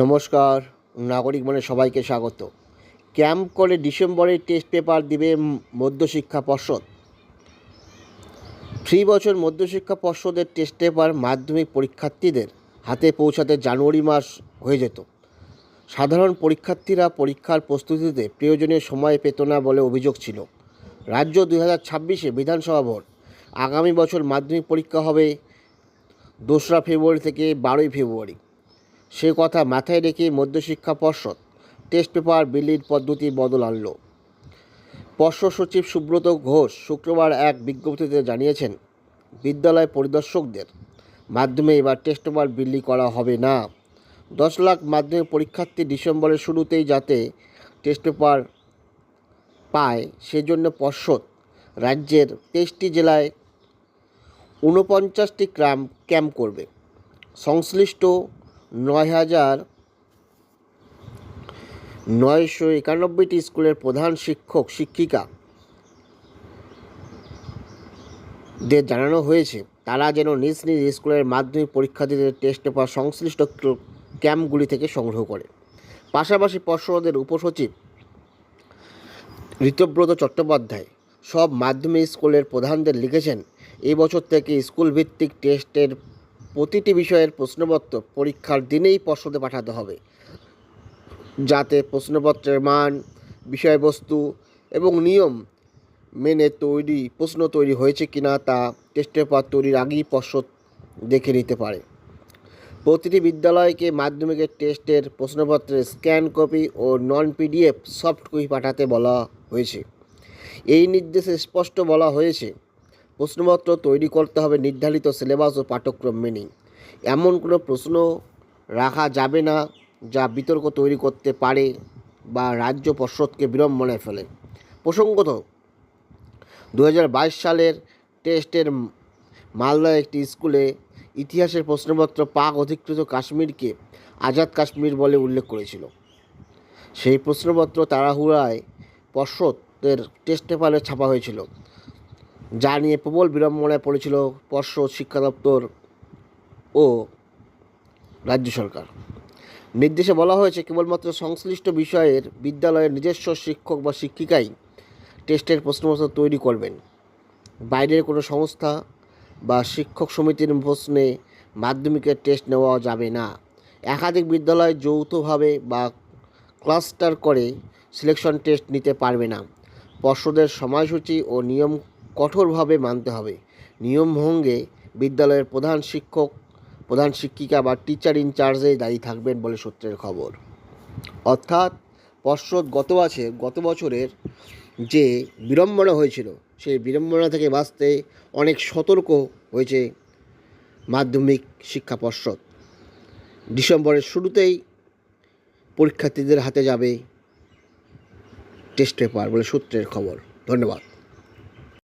নমস্কার, নাগরিক মনে সবাইকে স্বাগত। ক্যাম্প করে ডিসেম্বরে টেস্ট পেপার দিবে মধ্যশিক্ষা পর্ষদ। থ্রি বছর মধ্যশিক্ষা পর্ষদের টেস্ট পেপার মাধ্যমিক পরীক্ষার্থীদের হাতে পৌঁছাতে জানুয়ারি মাস হয়ে যেত। সাধারণ পরীক্ষার্থীরা পরীক্ষার প্রস্তুতিতে প্রয়োজনীয় সময় পেত না বলে অভিযোগ ছিল। রাজ্য দুই হাজার ছাব্বিশে বিধানসভা ভোট। আগামী বছর মাধ্যমিক পরীক্ষা হবে দোসরা ফেব্রুয়ারি থেকে বারোই ফেব্রুয়ারি। সে কথা মাথায় রেখে মধ্যশিক্ষা পর্ষদ টেস্ট পেপার বিলির পদ্ধতি বদল আনল। পর্ষদ সচিব সুব্রত ঘোষ শুক্রবার এক বিজ্ঞপ্তিতে জানিয়েছেন, বিদ্যালয় পরিদর্শকদের মাধ্যমে এবার টেস্ট পেপার বিলি করা হবে না। দশ লাখ মাধ্যমিক পরীক্ষার্থী ডিসেম্বরের শুরুতেই যাতে টেস্ট পেপার পায়, সেজন্য পর্ষদ রাজ্যের তেইশটি জেলায় ঊনপঞ্চাশটি ক্যাম্প ক্যাম্প করবে। সংশ্লিষ্ট নয় হাজার নয়শো একানব্বইটি স্কুলের প্রধান শিক্ষক, শিক্ষিকা দের জানানো হয়েছে, তারা যেন নিজ নিজ স্কুলের মাধ্যমিক পরীক্ষার্থীদের টেস্ট পেপার সংশ্লিষ্ট ক্যাম্পগুলি থেকে সংগ্রহ করে। পাশাপাশি পর্ষদের উপসচিব ঋতব্রত চট্টোপাধ্যায় সব মাধ্যমিক স্কুলের প্রধানদের লিখেছেন এই বছর থেকে স্কুল ভিত্তিক টেস্টের প্রতিটি বিষয়ের প্রশ্নপত্র পরীক্ষার দিনেই পর্ষদে পাঠাতে হবে। যাতে প্রশ্নপত্রের মান, বিষয়বস্তু এবং নিয়ম মেনে তৈরি, প্রশ্ন তৈরি হয়েছে কিনা তা টেস্ট পেপার তৈরির আগেই পর্ষদ দেখে নিতে পারে। প্রতিটি বিদ্যালয়কে মাধ্যমিকের টেস্টের প্রশ্নপত্রের স্ক্যান কপি ও নন পিডিএফ সফট কপি পাঠাতে বলা হয়েছে। এই নির্দেশে স্পষ্ট বলা হয়েছে প্রশ্নপত্র তৈরি করতে হবে নির্ধারিত সিলেবাস ও পাঠ্যক্রম মেনেই। এমন কোনো প্রশ্ন রাখা যাবে না যা বিতর্ক তৈরি করতে পারে বা রাজ্য পর্ষদকে বিড়ম্বনায় ফেলে। প্রসঙ্গত, দুহাজার বাইশ সালের টেস্টের মালদা একটি স্কুলে ইতিহাসের প্রশ্নপত্র পাক অধিকৃত কাশ্মীরকে আজাদ কাশ্মীর বলে উল্লেখ করেছিল। সেই প্রশ্নপত্র তাড়াহুড়ায় পর্ষদের টেস্ট পেপারে ছাপা হয়েছিল। যা নিয়ে প্রবল বিড়ম্বনায় পড়েছিল পর্ষদ, শিক্ষা দপ্তর ও রাজ্য সরকার। নির্দেশে বলা হয়েছে, কেবলমাত্র সংশ্লিষ্ট বিষয়ের বিদ্যালয়ের নিজস্ব শিক্ষক বা শিক্ষিকাই টেস্টের প্রশ্নপত্র তৈরি করবেন। বাইরের কোনো সংস্থা বা শিক্ষক সমিতির প্রশ্নে মাধ্যমিকের টেস্ট নেওয়া যাবে না। একাধিক বিদ্যালয় যৌথভাবে বা ক্লাস্টার করে সিলেকশন টেস্ট নিতে পারবে না। পর্ষদের সময়সূচি ও নিয়ম কঠোরভাবে মানতে হবে। নিয়ম ভঙ্গে বিদ্যালয়ের প্রধান শিক্ষক, প্রধান শিক্ষিকা বা টিচার ইনচার্জেই দায়ী থাকবেন বলে সূত্রের খবর। অর্থাৎ পর্ষদ গত আছে, গত বছরের যে বিড়ম্বনা হয়েছিল, সেই বিড়ম্বনা থেকে বাঁচতে অনেক সতর্ক হয়েছে মাধ্যমিক শিক্ষা পর্ষদ। ডিসেম্বরের শুরুতেই পরীক্ষার্থীদের হাতে যাবে টেস্ট পেপার বলে সূত্রের খবর। ধন্যবাদ।